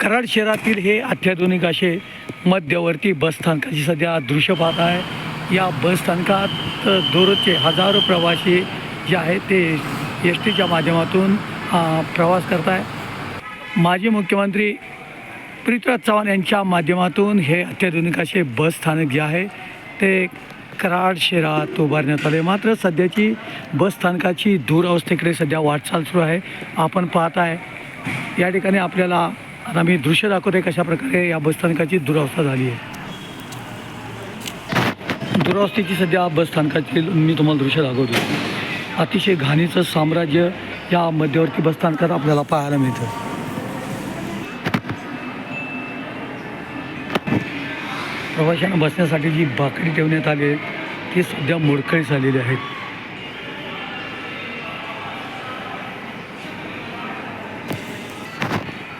कराड शहरातील हे अत्याधुनिक असे मध्यवर्ती बसस्थानकाची सध्या दृश्य पाहत आहे. या बसस्थानकात दररोजचे हजारो प्रवासी जे आहेत ते एस टीच्या माध्यमातून प्रवास करत आहे माजी मुख्यमंत्री पृथ्वीराज चव्हाण यांच्या माध्यमातून हे अत्याधुनिक असे बसस्थानक जे आहे ते कराड शहरात उभारण्यात आले. मात्र सध्याची बसस्थानकाची दूरावस्थेकडे सध्या वाटचाल सुरू आहे. आपण पाहत आहे या ठिकाणी आपल्याला आता मी दृश्य दाखवते कशा प्रकारे या बसस्थानकाची दुरावस्था झाली आहे. दुरावस्थेची सध्या बसस्थानकाची मी तुम्हाला दृश्य दाखवतो अतिशय घाणीचं साम्राज्य या मध्यवर्ती बसस्थानकात आपल्याला पाहायला मिळतं. प्रवाशांना बसण्यासाठी जी बाकडी ठेवण्यात आली आहे ती सध्या मोडकळी झालेली आहेत.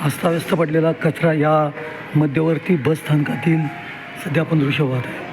अस्ताव्यस्त पडलेला कचरा या मध्यवर्ती बस स्थानकातील सध्या आपण दृश्य पाहत आहे.